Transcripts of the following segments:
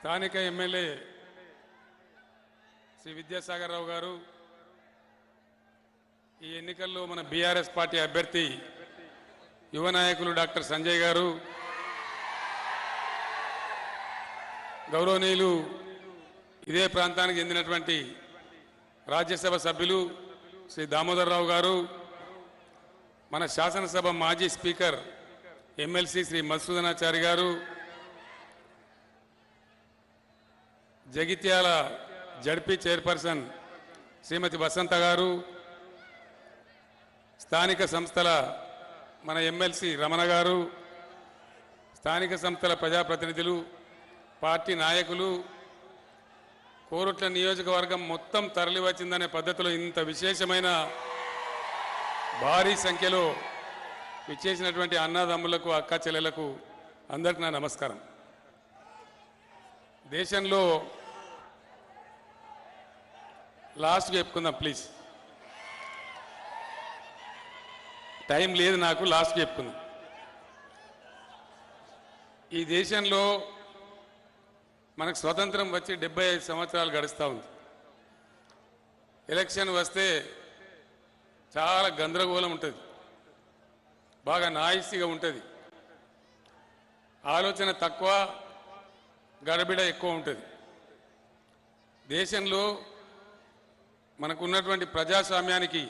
స్థానిక ఎమ్మెల్యే శ్రీ విద్యాసాగర్ రావు గారు ఈ ఎన్నికల్లో మన బీఆర్ఎస్ పార్టీ అభ్యర్థి యువ నాయకులు డాక్టర్ సంజయ్ గారు గౌరవనీయులు ఇదే ప్రాంతానికి చెందినటువంటి రాజ్యసభ సభ్యులు శ్రీ దామోదర్ రావు గారు మన శాసనసభ మాజీ speaker MLC Shri Madhusudanachari garu Jagtial ZP chairperson Shrimati Vasantha garu స్థానిక సంస్థల మన ఎమ్మెల్సీ రమణ గారు స్థానిక సంస్థల ప్రజాప్రతినిధులు పార్టీ నాయకులు కోరుట్ల నియోజకవర్గం మొత్తం తరలివచ్చిందనే పద్ధతిలో ఇంత విశేషమైన భారీ సంఖ్యలో విచ్చేసినటువంటి అన్నదమ్ములకు అక్క చెల్లెలకు అందరికీ నా నమస్కారం. దేశంలో లాస్ట్ చెప్పుకుందాం ప్లీజ్ టైం లేదు నాకు లాస్ట్ చెప్పుకుందాం. ఈ దేశంలో మనకు స్వతంత్రం వచ్చి డెబ్బై ఐదు సంవత్సరాలు గడుస్తూ ఉంది. ఎలక్షన్ వస్తే చాలా గందరగోళం ఉంటుంది. బాగా నాయిస్గా ఉంటుంది. ఆలోచన తక్కువ గడబిడ ఎక్కువ ఉంటుంది. దేశంలో మనకున్నటువంటి ప్రజాస్వామ్యానికి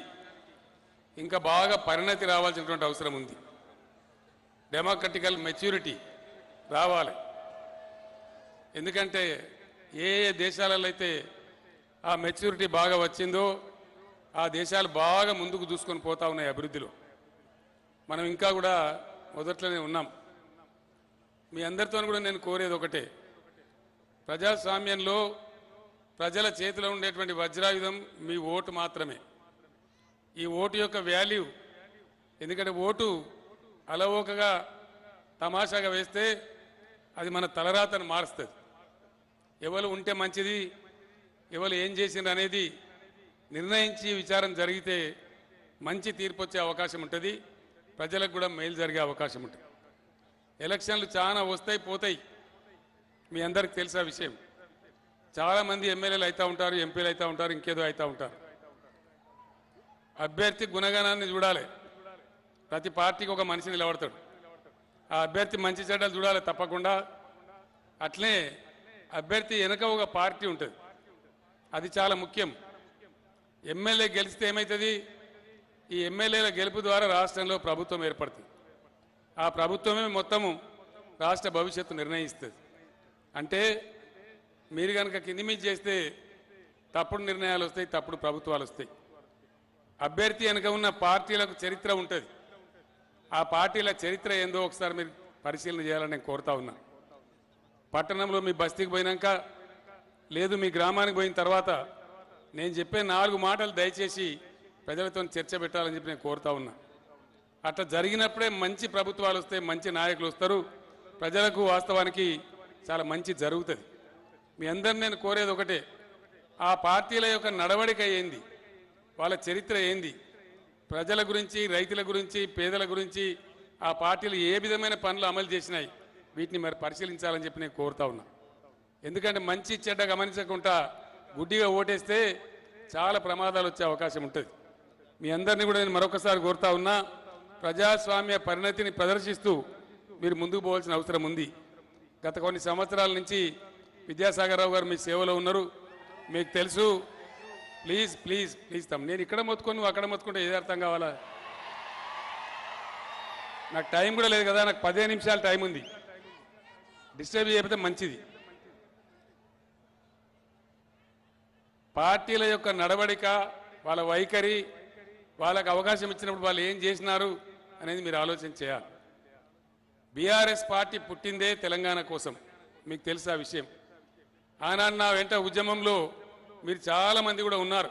ఇంకా బాగా పరిణతి రావాల్సినటువంటి అవసరం ఉంది. డెమోక్రటికల్ మెచ్యూరిటీ రావాలి. ఎందుకంటే ఏ ఏ దేశాలలో అయితే ఆ మెచ్యూరిటీ బాగా వచ్చిందో ఆ దేశాలు బాగా ముందుకు దూసుకొని పోతా ఉన్నాయి అభివృద్ధిలో. మనం ఇంకా కూడా మొదట్లోనే ఉన్నాం. మీ అందరితో కూడా నేను కోరేది ఒకటే. ప్రజాస్వామ్యంలో ప్రజల చేతిలో ఉండేటువంటి వజ్రాయుధం మీ ఓటు మాత్రమే. ఈ ఓటు యొక్క వాల్యూ ఎందుకంటే ఓటు అలవోకగా తమాషాగా వేస్తే అది మన తలరాతను మారుస్తుంది. ఎవరు ఉంటే మంచిది ఎవరు ఏం చేసిండ్రు అనేది నిర్ణయించి విచారం జరిగితే మంచి తీర్పు వచ్చే అవకాశం ఉంటుంది. ప్రజలకు కూడా మేలు జరిగే అవకాశం ఉంటుంది. ఎలక్షన్లు చాలా వస్తాయి పోతాయి. మీ అందరికి తెలిసే విషయం? చాలామంది ఎమ్మెల్యేలు అవుతూ ఉంటారు ఎంపీలు అవుతూ ఉంటారు ఇంకేదో అవుతూ ఉంటారు. అభ్యర్థి గుణగణాన్ని చూడాలి. ప్రతి పార్టీకి ఒక మనిషి నిలబడతాడు. ఆ అభ్యర్థి మంచి చెడ్డలు చూడాలి తప్పకుండా. అట్లే అభ్యర్థి వెనక ఒక పార్టీ ఉంటుంది. అది చాలా ముఖ్యం. ఎమ్మెల్యే గెలిస్తే ఏమవుతుంది ఈ ఎమ్మెల్యేల గెలుపు ద్వారా రాష్ట్రంలో ప్రభుత్వం ఏర్పడుతుంది. ఆ ప్రభుత్వమే మొత్తము రాష్ట్ర భవిష్యత్తు నిర్ణయిస్తుంది. అంటే మీరు కనుక కింది మీద చేస్తే తప్పుడు నిర్ణయాలు వస్తాయి తప్పుడు ప్రభుత్వాలు వస్తాయి. అభ్యర్థి వెనుక ఉన్న పార్టీలకు చరిత్ర ఉంటుంది. ఆ పార్టీల చరిత్ర ఏందో ఒకసారి మీరు పరిశీలన చేయాలని నేను కోరుతా ఉన్నా. పట్టణంలో మీ బస్తీకి పోయినాక లేదు మీ గ్రామానికి పోయిన తర్వాత నేను చెప్పే నాలుగు మాటలు దయచేసి ప్రజలతో చర్చ పెట్టాలని చెప్పి నేను కోరుతా ఉన్నా. అట్లా జరిగినప్పుడే మంచి ప్రభుత్వాలు వస్తాయి మంచి నాయకులు వస్తారు. ప్రజలకు వాస్తవానికి చాలా మంచి జరుగుతుంది. మీ అందరిని నేను కోరేది ఒకటే. ఆ పార్టీల యొక్క నడవడిక ఏంది? వాళ్ళ చరిత్ర ఏంది? ప్రజల గురించి రైతుల గురించి పేదల గురించి ఆ పార్టీలు ఏ విధమైన పనులు అమలు చేసినాయి? వీటిని మరి పరిశీలించాలని చెప్పి నేను కోరుతా ఉన్నా. ఎందుకంటే మంచి చెడ్డ గమనించకుండా గుడ్డిగా ఓటేస్తే చాలా ప్రమాదాలు వచ్చే అవకాశం ఉంటుంది. మీ అందరినీ కూడా నేను మరొకసారి కోరుతా ఉన్నా ప్రజాస్వామ్య పరిణతిని ప్రదర్శిస్తూ మీరు ముందుకు పోవాల్సిన అవసరం ఉంది. గత కొన్ని సంవత్సరాల నుంచి విద్యాసాగర్రావు గారు మీ సేవలో ఉన్నారు. మీకు తెలుసు. ప్లీజ్ ప్లీజ్ ప్లీజ్ తమ్ నేను ఇక్కడ మొత్తుకొని నువ్వు అక్కడ మొత్తుకుంటే ఏది అర్థం కావాలా? నాకు టైం కూడా లేదు కదా నాకు పదిహేను నిమిషాలు టైం ఉంది. డిస్టర్బ్ చేయకపోతే మంచిది. పార్టీల యొక్క నడవడిక వాళ్ళ వైఖరి వాళ్ళకు అవకాశం ఇచ్చినప్పుడు వాళ్ళు ఏం చేసినారు అనేది మీరు ఆలోచన చేయాలి. బీఆర్ఎస్ పార్టీ పుట్టిందే తెలంగాణ కోసం. మీకు తెలుసు ఆ విషయం. ఆనాడు నా వెంట ఉద్యమంలో మీరు చాలామంది కూడా ఉన్నారు.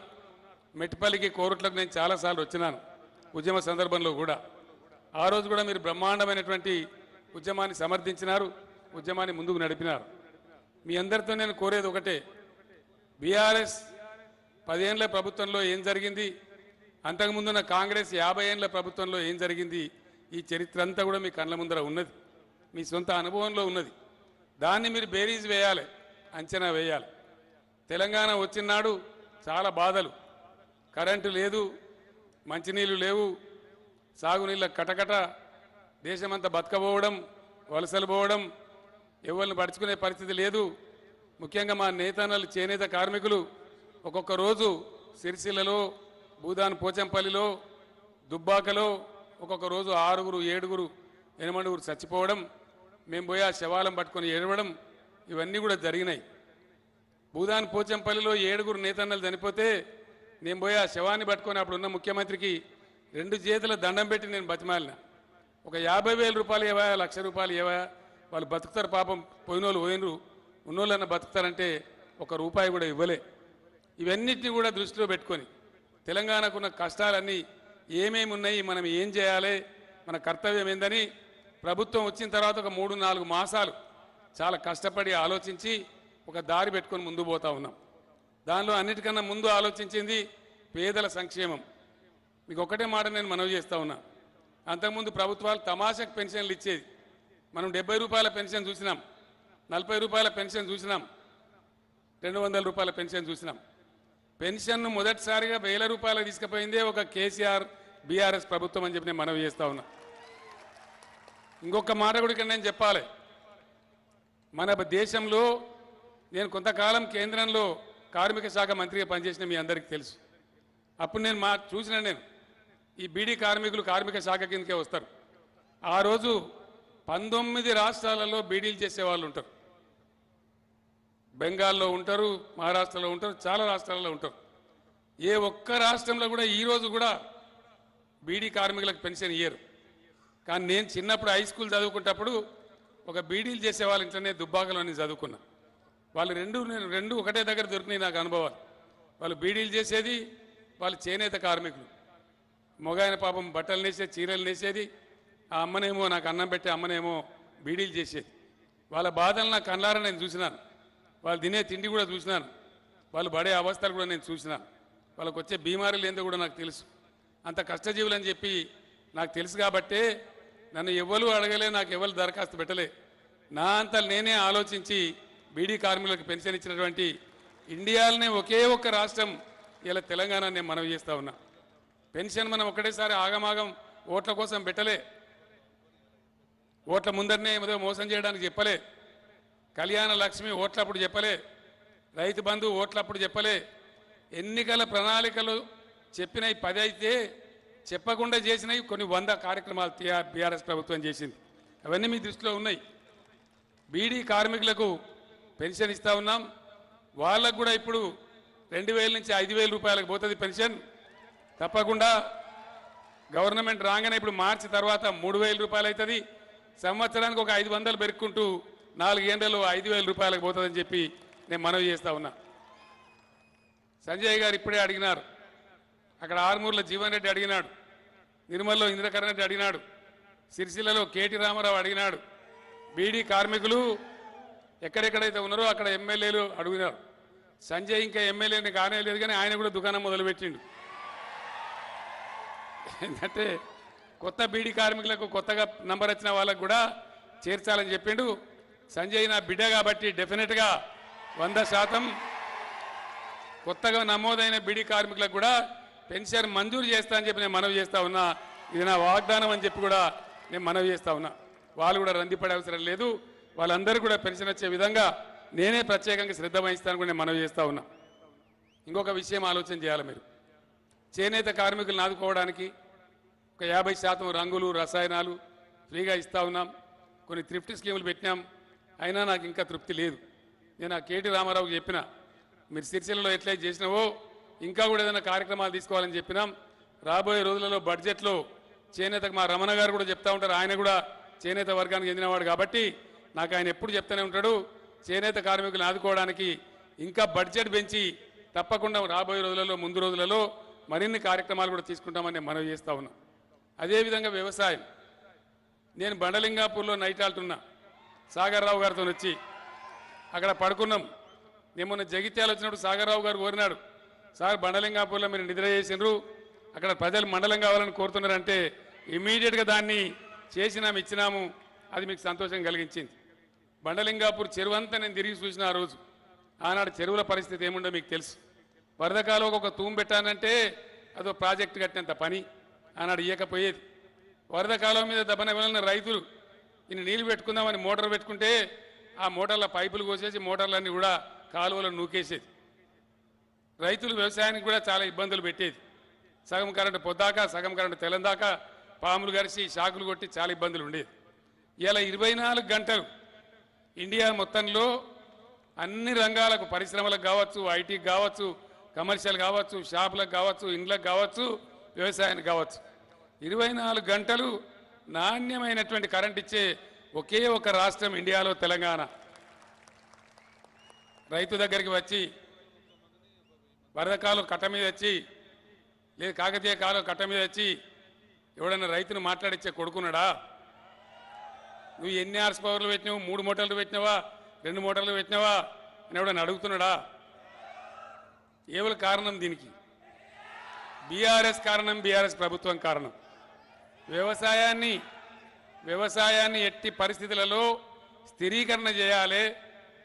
మెట్టిపల్లికి కోరుట్లకు నేను చాలాసార్లు వచ్చినాను ఉద్యమ సందర్భంలో కూడా. ఆ రోజు కూడా మీరు బ్రహ్మాండమైనటువంటి ఉద్యమాన్ని సమర్థించినారు ఉద్యమాన్ని ముందుకు నడిపినారు. మీ అందరితో నేను కోరేది ఒకటే బీఆర్ఎస్ పదేళ్ళ ప్రభుత్వంలో ఏం జరిగింది అంతకుముందున్న కాంగ్రెస్ యాభై ఏళ్ళ ప్రభుత్వంలో ఏం జరిగింది ఈ చరిత్ర అంతా కూడా మీ కళ్ళ ముందర ఉన్నది మీ సొంత అనుభవంలో ఉన్నది. దాన్ని మీరు బేరీజ్ వేయాలి. అంచనా వేయాలి. తెలంగాణ వచ్చినాడు చాలా బాధలు. కరెంటు లేదు మంచినీళ్ళు లేవు సాగునీళ్ళ కటకట దేశమంతా బతకపోవడం వలసలు పోవడం ఎవరిని పడుచుకునే పరిస్థితి లేదు. ముఖ్యంగా మా నేతన్నలు చేనేత కార్మికులు ఒక్కొక్క రోజు సిరిసిల్లలో భూదాన్ పోచంపల్లిలో దుబ్బాకలో ఒక్కొక్క రోజు ఆరుగురు ఏడుగురు ఎనిమిడుగురు చచ్చిపోవడం మేము పోయి ఆ శవాలం పట్టుకొని ఏడవడం ఇవన్నీ కూడా జరిగినాయి. భూదాన్ పోచంపల్లిలో ఏడుగురు నేతన్నలు చనిపోతే నేను పోయి ఆ శవాన్ని పట్టుకొని అప్పుడు ఉన్న ముఖ్యమంత్రికి రెండు చేతుల దండం పెట్టి నేను బతిమాలిన. ఒక యాభై వేల రూపాయలు ఏవా లక్ష రూపాయలు ఏవా వాళ్ళు బతుకుతారు పాపం పోయినోళ్ళు పోయినరు ఉన్నోళ్ళన్న బతుకుతారంటే ఒక రూపాయి కూడా ఇవ్వలే. ఇవన్నిటిని కూడా దృష్టిలో పెట్టుకొని తెలంగాణకున్న కష్టాలన్నీ ఏమేమి ఉన్నాయి మనం ఏం చేయాలి మన కర్తవ్యం ఏందని ప్రభుత్వం వచ్చిన తర్వాత ఒక మూడు నాలుగు మాసాలు చాలా కష్టపడి ఆలోచించి ఒక దారి పెట్టుకొని ముందు పోతా ఉన్నాం. దానిలో అన్నిటికన్నా ముందు ఆలోచించింది పేదల సంక్షేమం. మీకు ఒకటే మాట నేను మనవి చేస్తా ఉన్నా. అంతకుముందు ప్రభుత్వాలు తమాషకు పెన్షన్లు ఇచ్చేది. మనం డెబ్బై రూపాయల పెన్షన్ చూసినాం. నలభై రూపాయల పెన్షన్ చూసినాం. రెండు వందల రూపాయల పెన్షన్ చూసినాం. పెన్షన్ను మొదటిసారిగా వేల రూపాయలు తీసుకుపోయిందే ఒక కేసీఆర్ బీఆర్ఎస్ ప్రభుత్వం అని చెప్పి నేను మనవి చేస్తా ఉన్నా. ఇంకొక మాట కూడా నేను చెప్పాలి. మన దేశంలో నేను కొంతకాలం కేంద్రంలో కార్మిక శాఖ మంత్రిగా పనిచేసిన మీ అందరికీ తెలుసు. అప్పుడు నేను మా చూసిన నేను ఈ బీడీ కార్మికులు కార్మిక శాఖ కిందకే వస్తారు. ఆ రోజు పంతొమ్మిది రాష్ట్రాలలో బీడీలు చేసే వాళ్ళు ఉంటారు. బెంగాల్లో ఉంటారు మహారాష్ట్రలో ఉంటారు చాలా రాష్ట్రాలలో ఉంటారు. ఏ ఒక్క రాష్ట్రంలో కూడా ఈ రోజు కూడా బీడీ కార్మికులకు పెన్షన్ ఇయ్యరు. కానీ నేను చిన్నప్పుడు హై స్కూల్ చదువుకుంటప్పుడు ఒక బీడీలు చేసే వాళ్ళ ఇంట్లోనే దుబ్బాకలో నేను చదువుకున్నా. వాళ్ళు రెండు నేను రెండు ఒకటే దగ్గర దొరికినాయి నాకు అనుభవాలు. వాళ్ళు బీడీలు చేసేది వాళ్ళు చేనేత కార్మికులు. మొగాయన పాపం బట్టలు నేసేది చీరలు నేసేది ఆ అమ్మనేమో నాకు అన్నం పెట్టే అమ్మనేమో బీడీలు చేసేది. వాళ్ళ బాధలు నా కళ్ళారా నేను చూసినాను. వాళ్ళు తినే తిండి కూడా చూసినాను. వాళ్ళు పడే అవస్థలు కూడా నేను చూసినాను. వాళ్ళకు వచ్చే బీమారీలు ఏందో కూడా నాకు తెలుసు. అంత కష్టజీవులు అని చెప్పి నాకు తెలుసు కాబట్టే నన్ను ఎవ్వరు అడగలే నాకు ఎవరు దరఖాస్తు పెట్టలే. నా అంత నేనే ఆలోచించి బీడీ కార్మికులకు పెన్షన్ ఇచ్చినటువంటి ఇండియాలోనే ఒకే ఒక్క రాష్ట్రం ఇలా తెలంగాణ నేను మనవి చేస్తూ ఉన్నా. పెన్షన్ మనం ఒకటేసారి ఆగమాగం ఓట్ల కోసం పెట్టలే. ఓట్ల ముందరనే ఏదో మోసం చేయడానికి చెప్పలే. కళ్యాణ లక్ష్మి ఓట్లప్పుడు చెప్పలే. రైతు బంధు ఓట్లప్పుడు చెప్పలే. ఎన్నికల ప్రణాళికలు చెప్పినవి పది అయితే చెప్పకుండా చేసినవి కొన్ని వంద కార్యక్రమాలు టీఆర్ బీఆర్ఎస్ ప్రభుత్వం చేసింది. అవన్నీ మీ దృష్టిలో ఉన్నాయి. బీడీ కార్మికులకు పెన్షన్ ఇస్తూ ఉన్నాం. వాళ్ళకు కూడా ఇప్పుడు రెండు వేల నుంచి ఐదు వేల రూపాయలకు పోతుంది పెన్షన్. తప్పకుండా గవర్నమెంట్ రాగానే ఇప్పుడు మార్చి తర్వాత మూడు వేల రూపాయలు అవుతుంది సంవత్సరానికి ఒక ఐదు వందలు పెరుక్కుంటూ నాలుగేళ్ళలో ఐదు వేల రూపాయలకు పోతుందని చెప్పి నేను మనవి చేస్తూ ఉన్నా. సంజయ్ గారు ఇప్పుడే అడిగినారు. అక్కడ ఆరుమూరులో జీవన్ రెడ్డి అడిగినాడు. నిర్మల్లో ఇంద్రకరణ్ రెడ్డి అడిగినాడు. సిరిసిల్లలో కేటి రామారావు అడిగినాడు. బీడీ కార్మికులు ఎక్కడెక్కడైతే ఉన్నారో అక్కడ ఎమ్మెల్యేలు అడిగినారు. సంజయ్ ఇంకా ఎమ్మెల్యేని కానే లేదు కానీ ఆయన కూడా దుకాణం మొదలుపెట్టిండు. ఏంటంటే కొత్త బీడీ కార్మికులకు కొత్తగా నంబర్ వచ్చిన వాళ్ళకు కూడా చేర్చాలని చెప్పిండు. సంజయ్ నా బిడ్డ కాబట్టి డెఫినెట్గా వంద శాతం కొత్తగా నమోదైన బీడీ కార్మికులకు కూడా పెన్షన్ మంజూరు చేస్తా అని చెప్పి నేను మనవి చేస్తా ఉన్నా. ఇది నా వాగ్దానం అని చెప్పి కూడా నేను మనవి చేస్తా ఉన్నా. వాళ్ళు కూడా రందిపడే అవసరం లేదు. వాళ్ళందరూ కూడా పెన్షన్ వచ్చే విధంగా నేనే ప్రత్యేకంగా శ్రద్ధ వహిస్తాను కూడా నేను మనవి చేస్తా ఉన్నా. ఇంకొక విషయం ఆలోచన చేయాలి మీరు. చేనేత కార్మికులను ఆదుకోవడానికి ఒక యాభై శాతం రంగులు రసాయనాలు ఫ్రీగా ఇస్తా ఉన్నాం. కొన్ని థ్రిఫ్ట్ స్కీములు పెట్టినాం. అయినా నాకు ఇంకా తృప్తి లేదు. నేను ఆ కేటీ రామారావుకి చెప్పిన మీరు సిరిసిల్లలో ఎట్లయితే చేసినావో ఇంకా కూడా ఏదైనా కార్యక్రమాలు తీసుకోవాలని చెప్పినాం రాబోయే రోజులలో బడ్జెట్లో చేనేతకు మా రమణ గారు కూడా చెప్తా ఉంటారు. ఆయన కూడా చేనేత వర్గానికి చెందినవాడు కాబట్టి నాకు ఆయన ఎప్పుడు చెప్తూనే ఉంటాడు చేనేత కార్మికులను ఆదుకోవడానికి ఇంకా బడ్జెట్ పెంచి తప్పకుండా రాబోయే రోజులలో ముందు రోజులలో మరిన్ని కార్యక్రమాలు కూడా తీసుకుంటామని మనవి చేస్తా ఉన్నా. అదేవిధంగా వ్యవసాయం. నేను బండలింగాపూర్లో నైట్ ఆల్టున్నా సాగర్రావు గారితో వచ్చి అక్కడ పడుకున్నాం. నేను మొన్న జగిత్యాలు వచ్చినప్పుడు సాగర్రావు గారు కోరినాడు. సార్ బండలింగాపూర్లో మీరు నిద్ర చేసినారు అక్కడ ప్రజలు మండలం కావాలని కోరుతున్నారంటే ఇమీడియట్గా దాన్ని చేసినాము ఇచ్చినాము. అది మీకు సంతోషం కలిగించింది. బండలింగాపూర్ చెరువంతా నేను తిరిగి చూసిన ఆ రోజు. ఆనాడు చెరువుల పరిస్థితి ఏముండో మీకు తెలుసు. వరద కాలువకు ఒక తూము పెట్టానంటే అదో ప్రాజెక్ట్ కట్టినంత పని. ఆనాడు ఇయ్యకపోయేది. వరద కాలం మీద దెబ్బన వెళ్ళిన రైతులు ఇన్ని నీళ్ళు పెట్టుకుందామని మోటార్ పెట్టుకుంటే ఆ మోటార్ల పైపులు కోసేసి మోటార్లన్నీ కూడా కాలువలో నూకేసేది. రైతులు వ్యవసాయానికి కూడా చాలా ఇబ్బందులు పెట్టేది. సగం కరెంటు పొద్దాక సగం కరెంటు తెలందాక పాములు గరిచి షాకులు కొట్టి చాలా ఇబ్బందులు ఉండేది. ఇలా ఇరవై నాలుగు గంటలు ఇండియా మొత్తంలో అన్ని రంగాలకు పరిశ్రమలకు కావచ్చు ఐటీకి కావచ్చు కమర్షియల్ కావచ్చు షాపులకు కావచ్చు ఇండ్లకు కావచ్చు వ్యవసాయానికి కావచ్చు. ఇరవై నాలుగు గంటలు నాణ్యమైనటువంటి కరెంట్ ఇచ్చే ఒకే ఒక రాష్ట్రం ఇండియాలో తెలంగాణ. రైతు దగ్గరికి వచ్చి వరద కాలం కట్ట మీద వచ్చి లేదు కాకతీయ కాలం కట్ట మీద వచ్చి ఎవడన్నా రైతును మాట్లాడిచ్చే కొడుకున్నాడా? నువ్వు ఎన్ని హార్స్ పవర్లు పెట్టినావు? మూడు మోటార్లు పెట్టినావా? రెండు మోటార్లు పెట్టినావా? అని ఎవడన్నా అడుగుతున్నాడా? ఏవల కారణం దీనికి? బీఆర్ఎస్ కారణం బీఆర్ఎస్ ప్రభుత్వం కారణం. వ్యవసాయాన్ని వ్యవసాయాన్ని ఎట్టి పరిస్థితులలో స్థిరీకరణ చేయాలి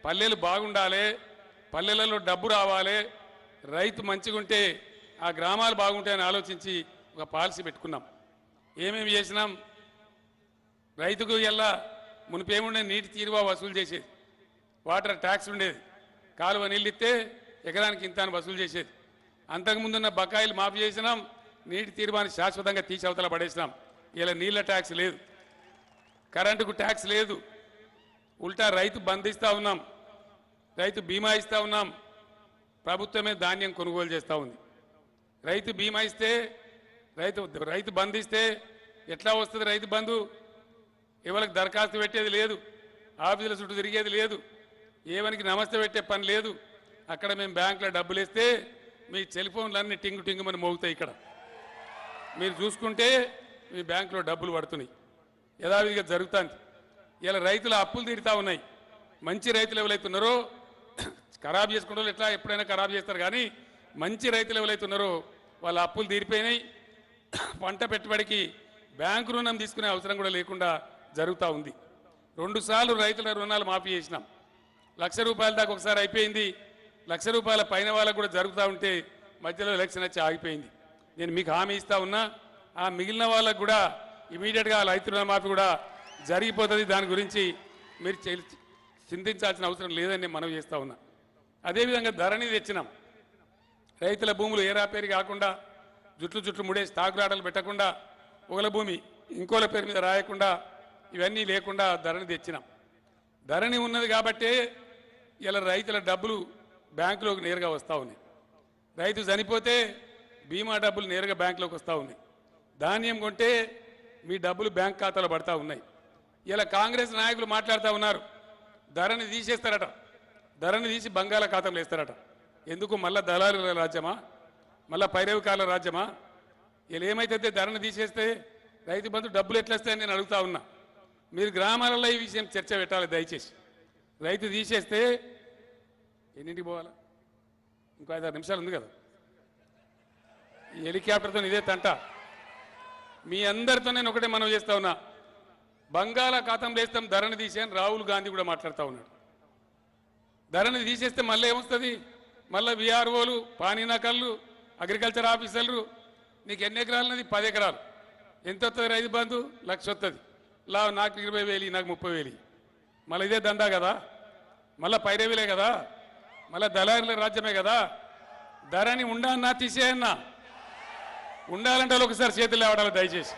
పల్లెలు బాగుండాలి పల్లెలలో డబ్బు రావాలి రైతు మంచిగుంటే ఆ గ్రామాలు బాగుంటాయని ఆలోచించి ఒక పాలసీ పెట్టుకున్నాం. ఏమేమి చేసినాం? రైతుకు ఎలా మునిపేముండే నీటి తీరువా వసూలు చేసేది. వాటర్ ట్యాక్స్ ఉండేది. కాలువ నీళ్ళు ఇస్తే ఎకరానికి ఇంత అని వసూలు చేసేది. అంతకుముందున్న బకాయిలు మాఫీ చేసినాం. నీటి తీర్మాన్ని శాశ్వతంగా తీసి అవతల పడేసినాం. ఇలా నీళ్ళ ట్యాక్స్ లేదు. కరెంటుకు ట్యాక్స్ లేదు. ఉల్టా రైతు బంధిస్తూ ఉన్నాం. రైతు బీమా ఇస్తూ ఉన్నాం. ప్రభుత్వమే ధాన్యం కొనుగోలు చేస్తూ ఉంది. రైతు బీమా ఇస్తే రైతు రైతు బంధిస్తే ఎట్లా వస్తుంది రైతు బంధు? ఎవరికి దరఖాస్తు పెట్టేది లేదు. ఆఫీసుల చుట్టూ తిరిగేది లేదు. ఏవనికి నమస్తే పెట్టే పని లేదు. అక్కడ మేము బ్యాంకులో డబ్బులు ఇస్తే మీ సెల్ఫోన్లన్నీ టింగు టింగుమని మోగుతాయి ఇక్కడ. మీరు చూసుకుంటే మీ బ్యాంకులో డబ్బులు పడుతున్నాయి. యథావిధిగా జరుగుతుంది. ఇలా రైతుల అప్పులు తీరుతా ఉన్నాయి. మంచి రైతులు ఎవరైతే ఉన్నారో ఖరాబ్ చేసుకుంటారు ఎట్లా ఎప్పుడైనా ఖరాబ్ చేస్తారు కానీ మంచి రైతులు ఎవరైతే ఉన్నారో వాళ్ళ అప్పులు తీరిపోయినాయి. పంట పెట్టుబడికి బ్యాంకు రుణం తీసుకునే అవసరం కూడా లేకుండా జరుగుతూ ఉంది. రెండుసార్లు రైతుల రుణాలు మాఫీ చేసినాం. లక్ష రూపాయల దాకా ఒకసారి అయిపోయింది. లక్ష రూపాయల పైన వాళ్ళకు కూడా జరుగుతూ ఉంటే మధ్యలో ఎలక్షన్ వచ్చి ఆగిపోయింది. నేను మీకు హామీ ఇస్తా ఉన్నా ఆ మిగిలిన వాళ్ళకు కూడా ఇమీడియట్గా రైతు రుణమాఫీ కూడా జరిగిపోతుంది. దాని గురించి మీరు చె చింతించాల్సిన అవసరం లేదని నేను మనవి చేస్తా ఉన్నా. అదేవిధంగా ధరణి తెచ్చినాం. రైతుల భూములు ఏరాపేరు కాకుండా జుట్లు జుట్లు ముడేసి తాగురాటలు పెట్టకుండా ఒకల భూమి ఇంకోల పేరు మీద రాయకుండా ఇవన్నీ లేకుండా ధరణి తెచ్చినాం. ధరణి ఉన్నది కాబట్టే ఇలా రైతుల డబ్బులు బ్యాంకులోకి నేరుగా వస్తూ ఉన్నాయి. రైతు చనిపోతే బీమా డబ్బులు నేరుగా బ్యాంకులోకి వస్తూ ఉన్నాయి. ధాన్యం కొంటే మీ డబ్బులు బ్యాంక్ ఖాతాలో పడతా ఉన్నాయి. ఇలా కాంగ్రెస్ నాయకులు మాట్లాడుతూ ఉన్నారు. ధరని తీసేస్తారట. ధరని తీసి బంగాళాఖాతంలో వేస్తారట. ఎందుకు? మళ్ళా దళారుల రాజ్యమా? మళ్ళా పైరవికాల రాజ్యమా? వీళ్ళు ఏమైతే ధరను తీసేస్తే రైతు బంధు డబ్బులు ఎట్లా వస్తాయని నేను అడుగుతా ఉన్నా. మీరు గ్రామాలలో ఈ విషయం చర్చ పెట్టాలి దయచేసి. రైతు తీసేస్తే ఎన్నింటికి పోవాలా? ఇంకో ఐదారు నిమిషాలు ఉంది కదా. ఈ హెలికాప్టర్తో ఇదే తంట. మీ అందరితో నేను ఒకటే మనం చేస్తా ఉన్నా. బంగాళాఖాతంలో వేస్తాం తీసి అని రాహుల్ గాంధీ కూడా మాట్లాడుతూ ఉన్నాడు. ధరని తీసేస్తే మళ్ళీ ఏమొస్తుంది? మళ్ళీ విఆర్ఓలు పానీనకళ్ళు అగ్రికల్చర్ ఆఫీసర్లు నీకు ఎన్ని ఎకరాలు ఉన్నది పది ఎకరాలు. ఎంత వస్తుంది రైతు బంధు? లక్ష వస్తుంది లా నాకు ఇరవై వేలు నాకు ముప్పై వేలు. మళ్ళీ ఇదే దందా కదా? మళ్ళీ పైరవీలే కదా? మళ్ళీ దళారుల రాజ్యమే కదా? ధరని ఉండన్నా తీసేయన్నా ఉండాలంటే ఒకసారి చేతులు లేవడాలి దయచేసి.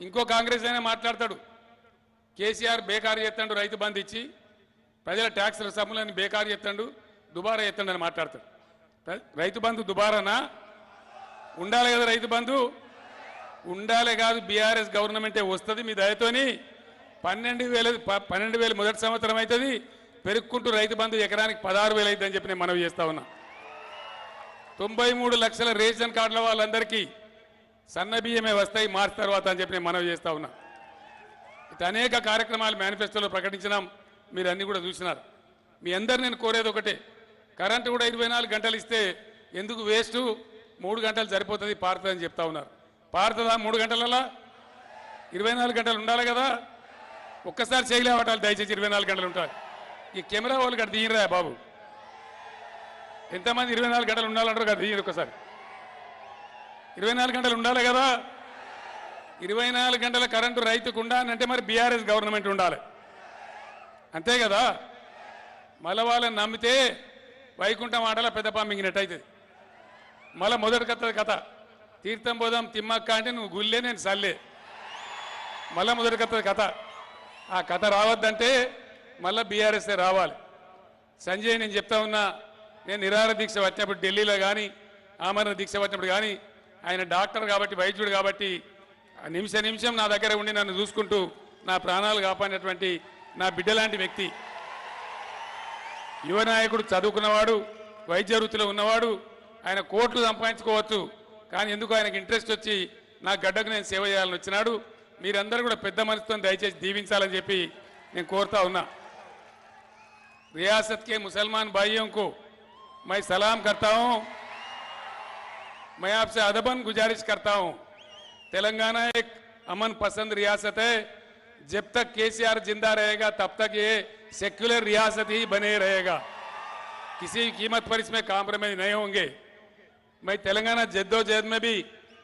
ఇంకో కాంగ్రెస్ అయినా మాట్లాడతాడు. కేసీఆర్ బేకారు చేస్తాడు రైతు బంధు ఇచ్చి. ప్రజల ట్యాక్సుల సమ్ములని బేకారు ఎత్తండు దుబారా చేస్తాడు అని మాట్లాడతాడు. రైతు బంధు దుబారానా? ఉండాలి కదా రైతు బంధు? ఉండాలే కాదు బీఆర్ఎస్ గవర్నమెంటే వస్తుంది మీ దయతోని. పన్నెండు వేల ప- పన్నెండు వేలు మొదటి సంవత్సరం అవుతుంది పెరుక్కుంటూ రైతు బంధు ఎకరానికి పదహారు వేలు అవుతుందని చెప్పి నేను మనవి చేస్తా ఉన్నా. తొంభై మూడు లక్షల రేషన్ కార్డుల వాళ్ళందరికీ సన్న బియ్యమే వస్తాయి మార్చి తర్వాత అని చెప్పి నేను మనవి చేస్తా ఉన్నా. అనేక కార్యక్రమాలు మేనిఫెస్టోలో ప్రకటించినాం. మీరు అన్ని కూడా చూసినారు. మీ అందరు నేను కోరేది ఒకటే. కరెంటు కూడా ఇరవై నాలుగు గంటలు ఇస్తే ఎందుకు వేస్ట్? మూడు గంటలు సరిపోతుంది పారుతుందని చెప్తా ఉన్నారు. పారుతుందా మూడు గంటలలో? ఇరవై నాలుగు గంటలు ఉండాలి కదా? ఒక్కసారి చేయలేవటాలి దయచేసి ఇరవై నాలుగు గంటలు ఉంటాయి ఈ కెమెరా వాళ్ళు గడ తీయరా బాబు? ఎంతమంది ఇరవై నాలుగు గంటలు ఉండాలంటారు కదా తీయరు ఒకసారి ఇరవై నాలుగు గంటలు ఉండాలి కదా? ఇరవై నాలుగు గంటల కరెంటు రైతుకు ఉండాలంటే మరి బీఆర్ఎస్ గవర్నమెంట్ ఉండాలి. అంతే కదా? మళ్ళీ వాళ్ళని నమ్మితే వైకుంఠం ఆటల పెద్ద పంపింగినట్టు అవుతుంది మళ్ళీ మొదటి కథ కథ. తీర్థం పోదాం తిమ్మక్క అంటే నువ్వు గుళ్ళే నేను సల్లే. మళ్ళీ మొదటి కథ కథ. ఆ కథ రావద్దంటే మళ్ళీ బీఆర్ఎస్ఏ రావాలి. సంజయ్ నేను చెప్తా ఉన్నా నేను నిరాహార దీక్ష వచ్చినప్పుడు ఢిల్లీలో కానీ ఆమరణ దీక్ష వచ్చినప్పుడు కానీ ఆయన డాక్టర్ కాబట్టి వైద్యుడు కాబట్టి ఆ నిమిష నిమిషం నా దగ్గర ఉండి నన్ను చూసుకుంటూ నా ప్రాణాలు కాపాడినటువంటి నా బిడ్డ లాంటి వ్యక్తి యువ నాయకుడు చదువుకున్నవాడు వైద్య వృత్తిలో ఉన్నవాడు ఆయన కోట్లు సంపాదించుకోవచ్చు కానీ ఎందుకు ఆయనకి ఇంట్రెస్ట్ వచ్చి నా గడ్డకు నేను సేవ చేయాలని వచ్చినాడు మీరందరూ కూడా పెద్ద మనసుతో దయచేసి దీవించాలని చెప్పి నేను కోరుతా ఉన్నా रियासत के मुसलमान भाइयों को मैं सलाम करता हूं मैं आपसे अदबन गुजारिश करता हूं तेलंगाना एक अमन पसंद रियासत है जब तक केसीआर ज़िंदा रहेगा, तब तक ये सेक्युलर रियासत ही बने रहेगा। किसी कीमत पर इसमें कॉम्प्रोमाइज नहीं होंगे। मैं तेलंगाना जद्दोजहद में भी,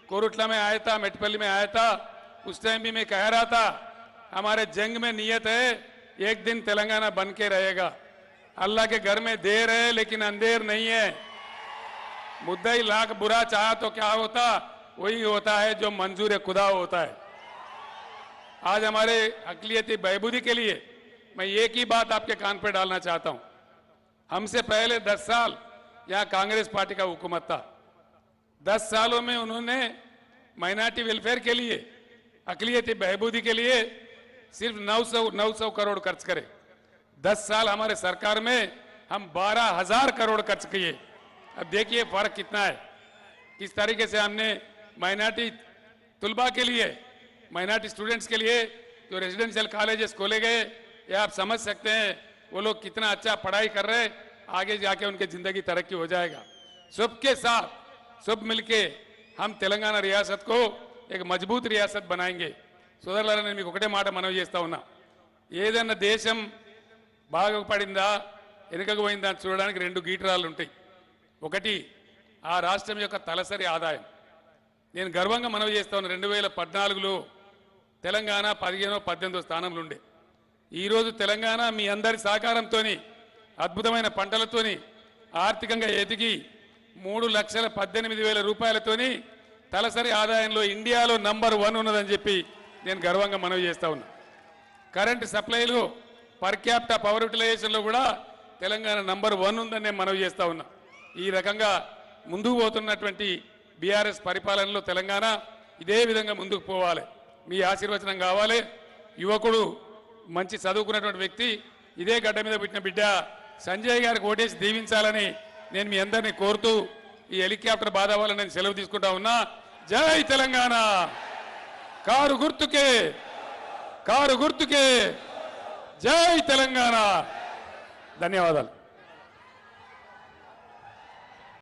कोरुटला में आया था, मेटपल्ली में आया था, उस टाइम भी मैं कह रहा था, हमारे जंग में नियत है, एक दिन तेलंगाना बन के रहेगा। अल्लाह के घर में देर है, लेकिन अंधेर नहीं है। मुद्दा ही लाख बुरा चाह तो क्या होता? वही होता है जो मंजूर खुदा होता है। आज हमारे अकलियती बहबूदी के लिए मैं एक ही बात आपके कान पर डालना चाहता हूँ। हमसे पहले दस साल यहाँ कांग्रेस पार्टी का हुकूमत था। दस सालों में उन्होंने माइनॉरिटी वेलफेयर के लिए, अकलियती बहबूदी के लिए सिर्फ़ नौ सौ नौ सौ करोड़ खर्च करे। दस साल हमारे सरकार में हम बारह हज़ार करोड़ खर्च किए। अब देखिए फ़र्क कितना है। किस तरीके से हमने माइनॉरिटी तुलबा के लिए माइनॉरिटी स्टूडेंट्स के लिए जो रेजिडेंशियल कॉलेजेस खोले गए ये आप समझ सकते हैं वो लोग कितना अच्छा पढ़ाई कर रहे हैं आगे जाके उनकी जिंदगी तरक्की हो जाएगा सबके साथ सब मिलके हम तेलंगाना रियासत को एक मजबूत रियासत बनाएंगे సోదరులారా నేను మీకు ఒకటే మాట మనవి చేస్తా ఉన్నా ఏదన్నా దేశం బాగుపడిందా వెనుకకు పోయిందా అని చూడడానికి రెండు గీటరాలు ఉంటాయి ఒకటి ఆ రాష్ట్రం యొక్క తలసరి ఆదాయం నేను గర్వంగా మనవి చేస్తా ఉన్నా రెండు వేల పద్నాలుగులో తెలంగాణ పదిహేనో పద్దెనిమిదో స్థానంలో ఉండే. ఈరోజు తెలంగాణ మీ అందరి సహకారంతో అద్భుతమైన పంటలతోని ఆర్థికంగా ఎదిగి మూడు లక్షల పద్దెనిమిది వేల రూపాయలతోని తలసరి ఆదాయంలో ఇండియాలో నంబర్ వన్ ఉన్నదని చెప్పి నేను గర్వంగా మనవి చేస్తా ఉన్నా. కరెంటు సప్లైలో పర్ క్యాపిటా పవర్ యూటిలైజేషన్లో కూడా తెలంగాణ నంబర్ వన్ ఉందని నేను మనవి చేస్తా ఉన్నా. ఈ రకంగా ముందుకు పోతున్నటువంటి బీఆర్ఎస్ పరిపాలనలో తెలంగాణ ఇదే విధంగా ముందుకు పోవాలి. మీ ఆశీర్వచనం కావాలి. యువకుడు మంచి చదువుకున్నటువంటి వ్యక్తి ఇదే గడ్డ మీద పుట్టిన బిడ్డ సంజయ్ గారికి ఓటేసి దీవించాలని నేను మీ అందరినీ కోరుతూ ఈ హెలికాప్టర్ బాధ అవ్వాలని నేను సెలవు తీసుకుంటా ఉన్నా. జై తెలంగాణ. కారు గుర్తుకే కారు గుర్తుకే. జై తెలంగాణ. ధన్యవాదాలు.